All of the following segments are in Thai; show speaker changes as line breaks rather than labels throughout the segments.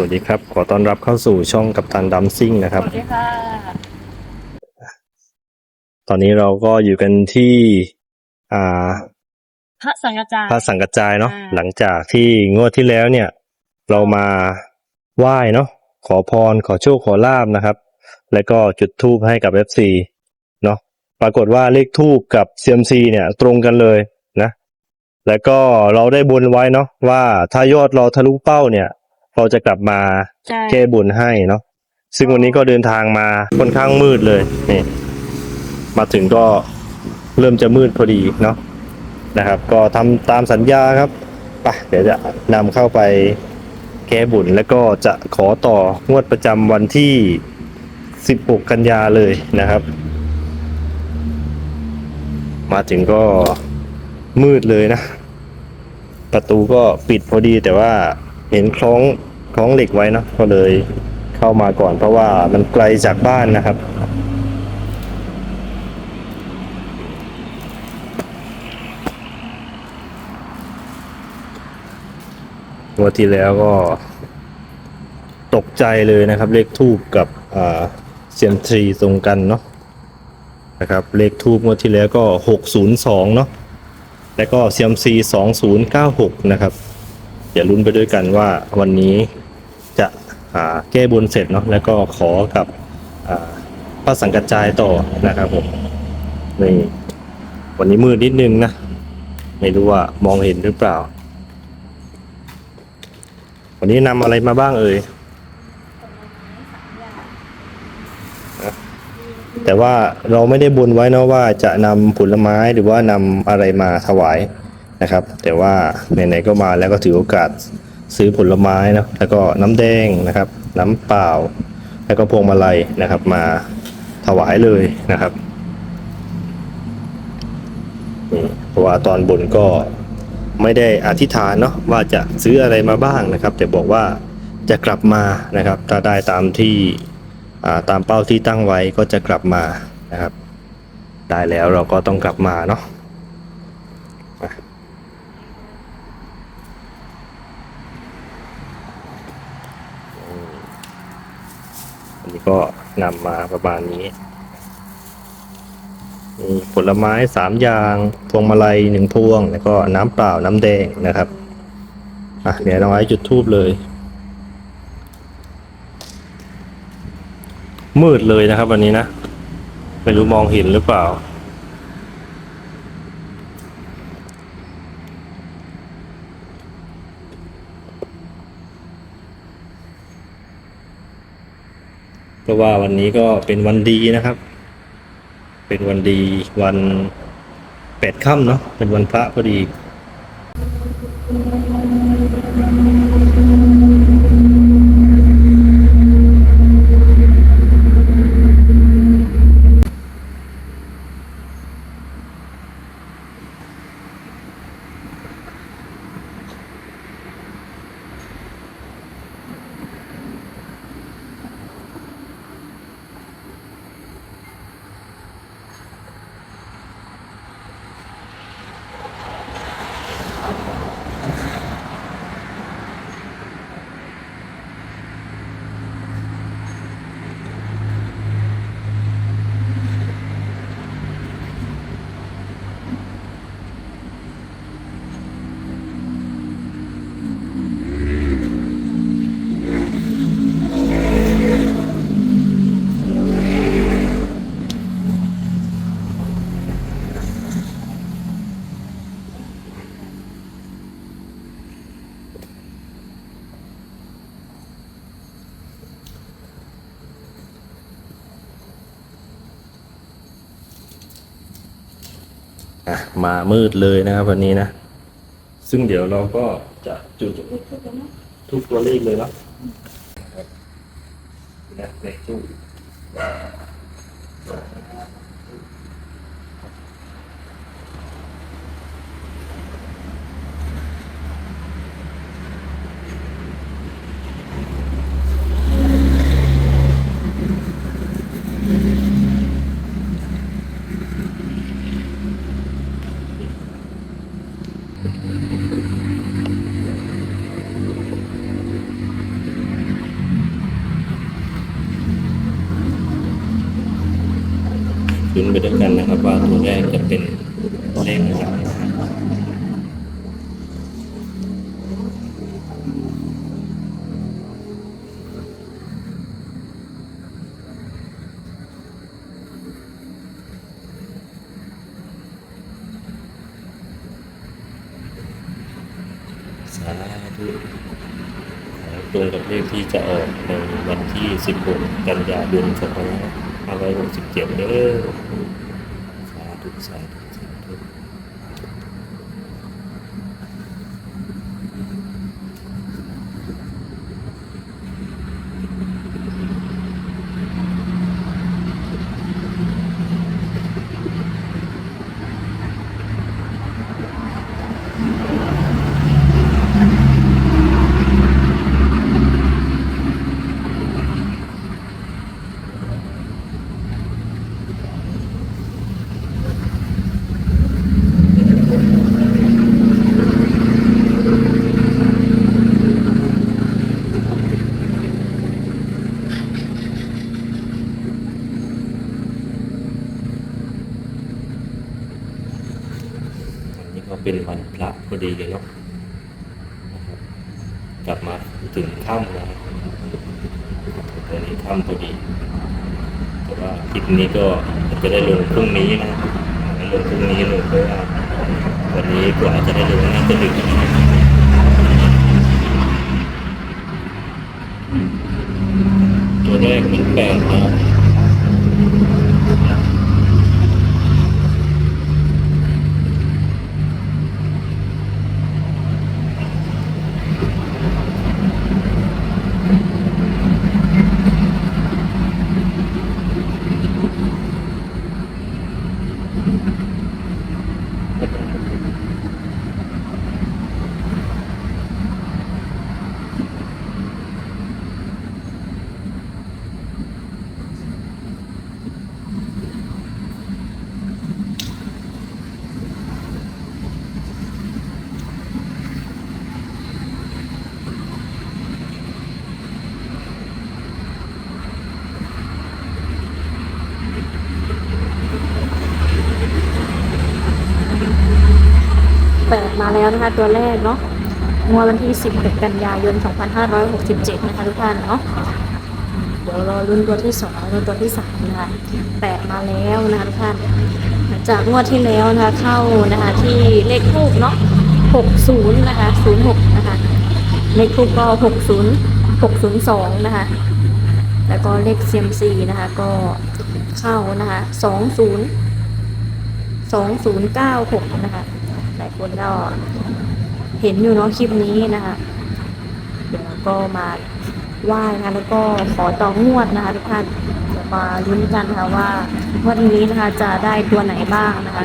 วัสดีครับ ขอต้อนรับเข้าสู่ช่องกัปตันดัมซิ่งนะครับ
สวัสดีค่ะ
ตอนนี้เราก็อยู่กันที่ อ่า
พระสังกจาย
พระสังกัจจายเนาะ
อ่า
หลังจากที่งวดที่แล้วเนี่ย เรามาไหว้เนาะ ขอพร ขอโชค ขอลาบนะครับ แล้วก็จุดธูปให้กับ FC เนาะ ปรากฏว่าเลขทูปกับ CMC เนี่ย ตรงกันเลยนะ แล้วก็เราได้บนไว้เนาะว่าถ้ายอดเราทะลุเป้าเนี่ย เราจะกลับมา
ใช่
แก้บุญให้เนาะซึ่งวันนี้ก็เดินทางมาค่อนข้างมืดเลยนี่มาถึงก็เริ่มจะมืดพอดีเนาะนะครับ ก็ทำตามสัญญาครับไปเดี๋ยวจะนำเข้าไปแก้บุญแล้วก็จะขอต่องวดประจำวันที่ 16 กันยาเลยนะครับ มาถึงก็มืดเลยนะ ประตูก็ปิดพอดีแต่ว่าเห็นคล้องค ล้องเหล็กไว้เนอะก็เลยเข้ามาก่อนเพราะว่ามันไกลจากบ้านนะครับงวดที่แล้วก็ ตกใจเลยนะครับ เลขทูบกับเซียมทรีตรงกันเนาะนะครับเลขทูบงวดที่แล้วก็ 602 เนาะแล้วก็เซียมซี2096 นะครับอย่าลุ้นไปด้วยกันว่าวันนี้ แก้บนเสร็จเนาะแล้วก็ขอกับพระสังกัจจายต่อนะครับผมนี่วันนี้มืดนิดนึงนะ ไม่รู้ว่ามองเห็นหรือเปล่า วันนี้นำอะไรมาบ้างเอ่ยแต่ว่าเราไม่ได้บนไว้เนะว่าจะนำผลไม้หรือว่านำอะไรมาถวายนะครับ แต่ว่าไหนๆก็มาแล้วก็ถือโอกาส ซื้อผลไม้นะแล้วก็น้ำแดงนะครับ น้ำเปล่า แล้วก็พวงมาลัยนะครับ มาถวายเลยนะครับเพราะว่าตอนบนก็ไม่ได้อธิษฐานเนาะว่าจะซื้ออะไรมาบ้างนะครับ แต่บอกว่าจะกลับมานะครับถ้าได้ตามที่ตามเป้าที่ตั้งไว้ก็จะกลับมานะครับ ได้แล้วเราก็ต้องกลับมาเนาะมาอืมอันนี้ ก็นำมาประมาณนี้ มีผลไม้สามอย่าง พวงมาลัยหนึ่งพวง แล้วก็น้ำเปล่าน้ำแดงนะครับ อะเดี๋ยวน้องไว้จุดทูบเลย มืดเลยนะครับวันนี้นะ ไม่รู้มองเห็นหรือเปล่า ราะว่าวันนี้ก็เป็นวันดีนะครับ เป็นวันดีวันแปดค่ำเนาะเป็นวันพระพอดี อะมามืดเลยนะครับวันนี้นะ ซึ่งเดี๋ยวเราก็จะจุดทุกตัวเลขเลยเนาะครับนะ ลุ้นไปด้วยกันนะครับว่าตัวแรกจะเป็นเลขอะไร ตรงกับเลขที่จะออกในวันที่ 16 กันยายน 2567เด้อสาธุสาธุสาธุวันนี้ก็เป็นวันพระพอดีเนาะนะครับกลับมาถึงค่ำแล้วตอนนี้ค่ำพอดี แต่ว่าคลิปนี้ก็ จะได้ลงพรุ่งนี้นะไม่ลงพรุ่งนี้เลยเพราะว่าวันนี้กว่าจะได้ลงน่าจะดึกตัวแรกมันแปดนะครับ
เปิดมา แล้วนะคะตัวแรกเนาะงวดวันที่ 16 กันยายน 2567 นะคะทุกท่านเนาะเดี๋ยวรอรุ่นตัวที่2รุ่นตัวที่3นะคะแปดมาแล้วนะคะทุกท่านจากงวดที่แล้วนะคะเข้านะคะที่เลขทูกเนาะ60 นะคะ 06 นะคะเลขทูกก็ 60 602 นะคะ แล้วก็เลข CMC นะคะก็เข้านะคะ 20 2096 นะคะ คนก็เห็นอยู่เนาะคลิปนี้นะคะเดี๋ยวก็มาไหว้นะคะแล้วก็ขอต่องวดนะคะทุกท่านมาลุ้นกันนะคะว่างวดนี้นะคะจะได้ตัวไหนบ้างนะคะ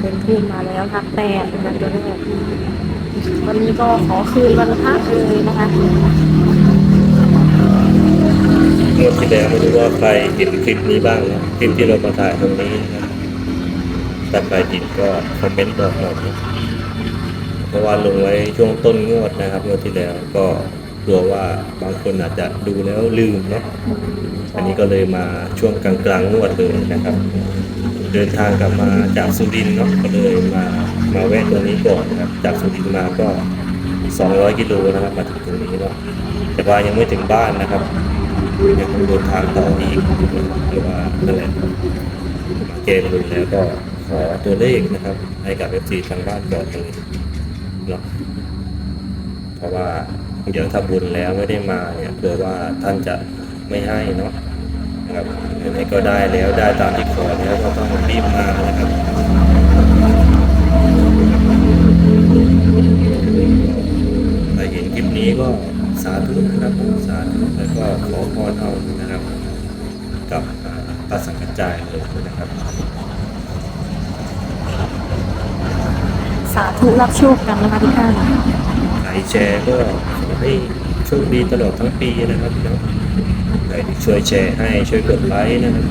เป็นทูบมาแล้วค่ะแปดนะคะตัวแรกวันนี้ก็ขอคืนวันพระเลยนะคะ
งวดที่แล้วไม่รู้ว่าใครเห็นคลิปนี้บ้างนะคลิปที่เรามาถ่ายตรงนี้นะ ถ้าใครเห็นก็คอมเมนต์บอกหน่อยนะเพราะว่าลงไว้ช่วงต้นงวดนะครับงวดที่แล้วก็กลัวว่าบางคนอาจจะดูแล้วลืมเนาะอันนี้ก็เลยมาช่วงกลางๆงวดเลยนะครับ เดินทางกลับมาจากสุรินทร์เนาะก็เลยมามาแวะตัวนี้ก่อนนะครับจากสุรินทร์มาก็ 200 กิโลนะครับมาถึงตรงนี้เนาะแต่ว่ายังไม่ถึงบ้านนะครับยังต้องเดินทางต่ออีกหรือว่านั่นแหละมาเกมดูแล้วก็ ขอตัวเลขนะครับ ให้กับ FC ทางบ้านก่อนเลยเนาะเพราะว่าเดี๋ยวถ้าบุญแล้วไม่ได้มาเนี่ยเผื่อว่าท่านจะไม่ให้เนาะนะครับยังไงก็ได้แล้วได้ตามที่ขอแล้วก็ต้องรีบมานะครับใครเห็นคลิปนี้ก็สาธุนะครับสาธุแล้วก็ขอพรเอานะครับ กับอ่าพระสังฆจายเลยนะครับา
ธุรับโชคกันนะคะทุกท่าน
ใครแชร์ก็ขอให้โชคดีตลอดทั้งปีนะครับเนาะใครที่ช่วยแชร์ให้ช่วยกดไลค์นะครับ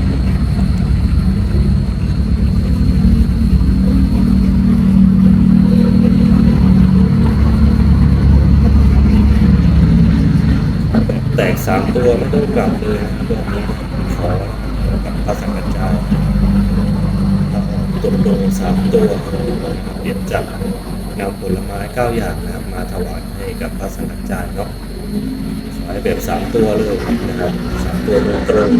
แตกสามตัวไม่ต้องกลับเลยนะครับแบบนี้ขอกับพระสังฆจายตกลงสามตัว เปลี่ยนจากนำผลไม้เก้าอย่างนะครับ มาถวายให้กับพระสังฆจารย์เนาะขอให้แบบสามตัวเลยนะครับสามตัวตรง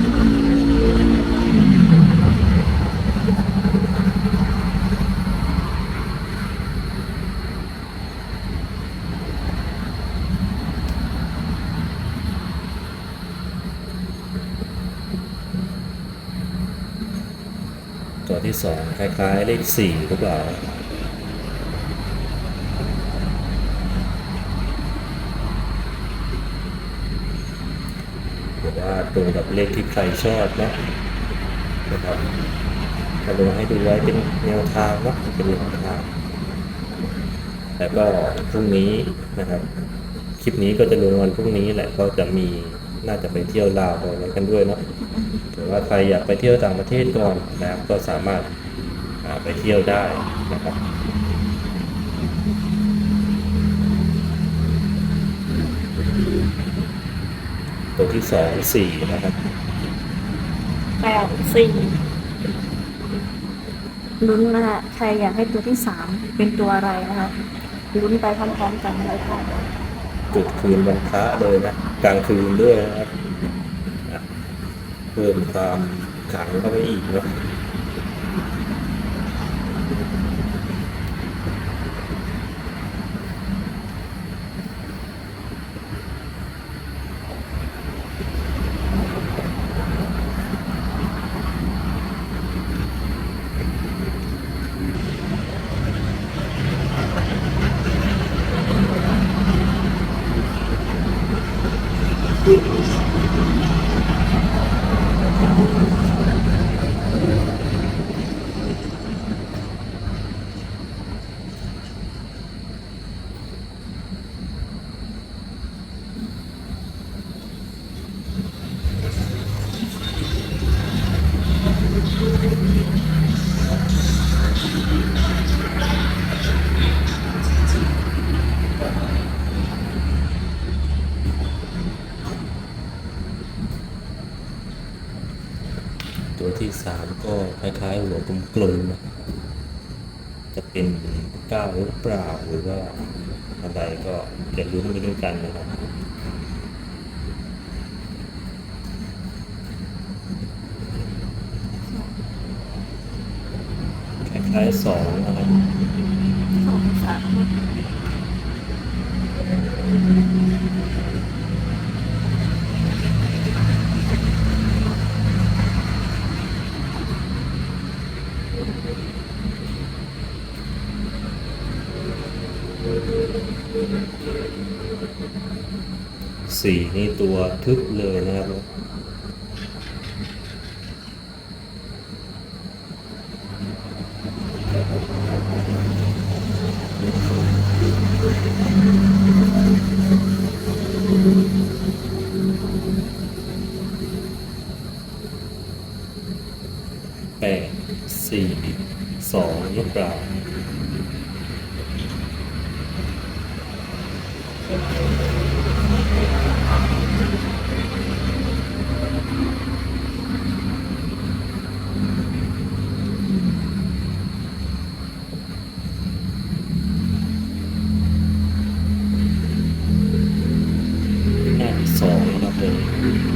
ตัวที่สองคล้ายๆ เลขสี่หรือเปล่า ห รือว่าตรงกับเลขที่ใครชอบนะนะครับมาลงให้ดูไว้เป็นแนวทางนาะเป็นแนวทาง แล้วก็พรุ่งนี้นะครับคลิปนี้ก็จะลงวันพรุ่งนี้แหละก็จะมีน่าจะไปเที่ยวลาวไปอะไรกันด้วยเนาะหรือว่าใครอยากไปเที่ยวต่างประเทศก่อนนะครับก็สามารถไปเที่ยวได้นะครับ ตัวที่สองสี่นะครับ
แปดสี่ลุ้นนะคะใครอยากให้ตัวที่สามเป็นตัวอะไรนะคะลุ้นไปพร้อมๆกันเลยค่ะ
จุดคืนวันพระเลยนะกลางคืนด้วยนะครับอะเพิ่มความขลังเข้าไปอีกเนาะ ตัวที่สามก็ค ล้ายๆหัวกลมๆนะจะเป็นก้าวหรือเปล่าหรือว่าอะไรก็จะลุ้นไปด้วยกันนะครับคล้ายๆสองนะครับ
สองสาม
สี่นี่ตัวทึบเลยนะครับแปดสี่สองหรือเปล่า ห้าสองนะครับผม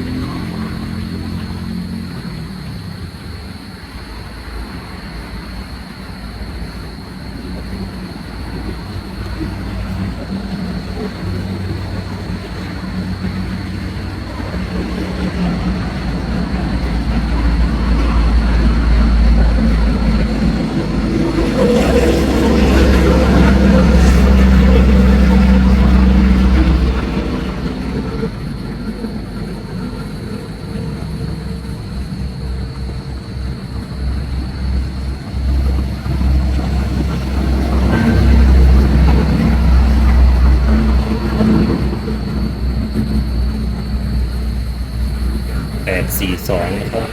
แปดสี่สองนะครับ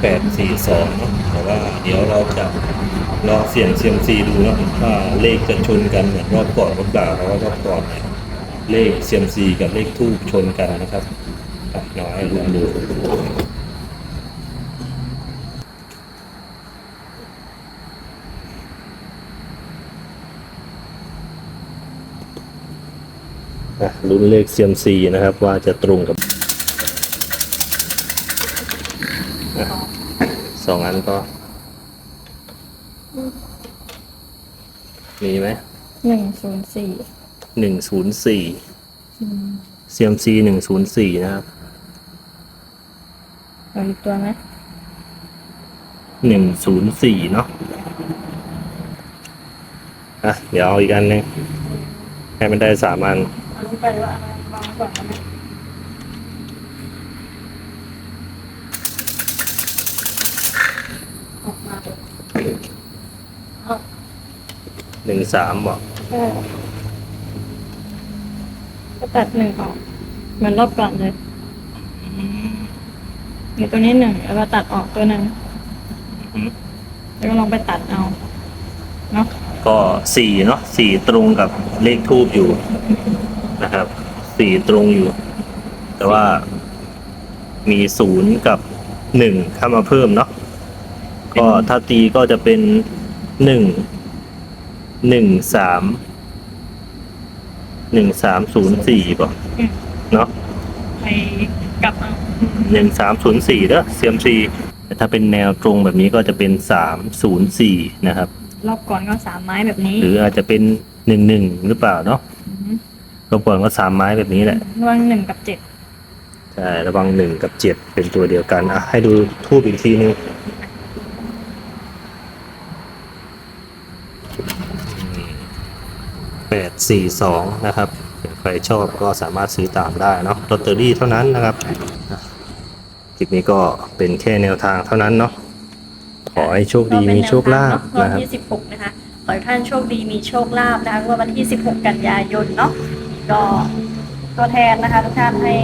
แปดสี่สองเนอะแต่ว่าเดี๋ยวเราจะลองเสี่ยงเซียมซีดูเนาะว่าเลขจะชนกันเหมือนรอบก่อนหรือเปล่าเพราะว่ารอบก่อนเนี่ยเลขเซียมซีกับเลขทูบชนกันนะครับน้อยลุ้นดูลุ้นเลขเซียมซีนะครับว่าจะตรงกับอะ สองอันก็ มีไหม
หนึ่งศูนย์สี่
หนึ่งศูนย์สี่เซียมซีหนึ่งศูนย์สี่นะครับ
เอาอีกตัวไหม
หนึ่งศูนย์สี่เนาะอะเดี๋ยวเอาอีกอันหนึงให้มันได้สามอัน
เอาลงไปว่าอะไรวางก่อนนะออกมาเอา
หนึ่งสามบอก
เออก็ตัดหนึ่งออกเหมือนรอบก่อนเลยมีตัวนี้หนึ่งแล้วก็ตัดออกตัวหนึ่งแล้วก็ลองไปตัดเอาเนาะ
ก็สี่เนาะสี่ตรงกับเลขทูบอยู่นะครับสี่ตรงอยู่ แต่ว่ามีศูนย์กับหนึ่งเข้ามาเพิ่มเนาะก็ถ้าตีก็จะเป็นหนึ่ง หนึ่งสามหนึ่งสามศูนย์สี่ป่ะ
อืม
เนาะ
ไปกลับเอา
หนึ่งสามศูนย์สี่เด้อเซียมซีแต่ถ้าเป็นแนวตรงแบบนี้ก็จะเป็นสามศูนย์สี่นะครับ
รอบก่อนก็สามไม้แบบนี้
หรืออาจจะเป็นหนึ่งหนึ่งหรือเปล่าเนาะ
อฮึ
รบกวนก็สามไม้แบบนี้แหละ
ระหว่างหนึ่งกับเจ็ด
ใช่ระวังหนึ่งกับเจ็ดเป็นตัวเดียวกันอะให้ดูทูบอีกทีนึง แปดสี่สองนะครับใครชอบก็สามารถซื้อตามได้เนาะลอตเตอรี่เท่านั้นนะครับอะคลิปนี้ก็เป็นแค่แนวทางเท่านั้นเนาะขอให้โชคดีมีโชคลาภ
รอบ
นะครับ
ที่ 16 นะคะ ขอให้ท่านโชคดีมีโชคลาภนะคะงวดวันที่ 16 กันยายนเนาะก็ตัวแทนนะคะทุกท่านให้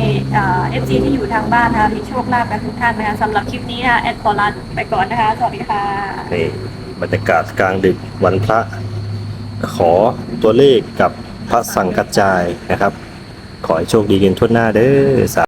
เอฟซีที่อยู่ทางบ้านนะคะมีโชคลาภกันทุกท่านนะคะสำหรับคลิปนี้นะคะแอดขอลาไปก่อนนะคะ สวัสดีค่ะ
นี่บรรยากาศกลางดึกวันพระ ขอตัวเลขกับพระสังกัจจายนะครับ ขอให้โชคดีกันทั่วหน้าเด้อสา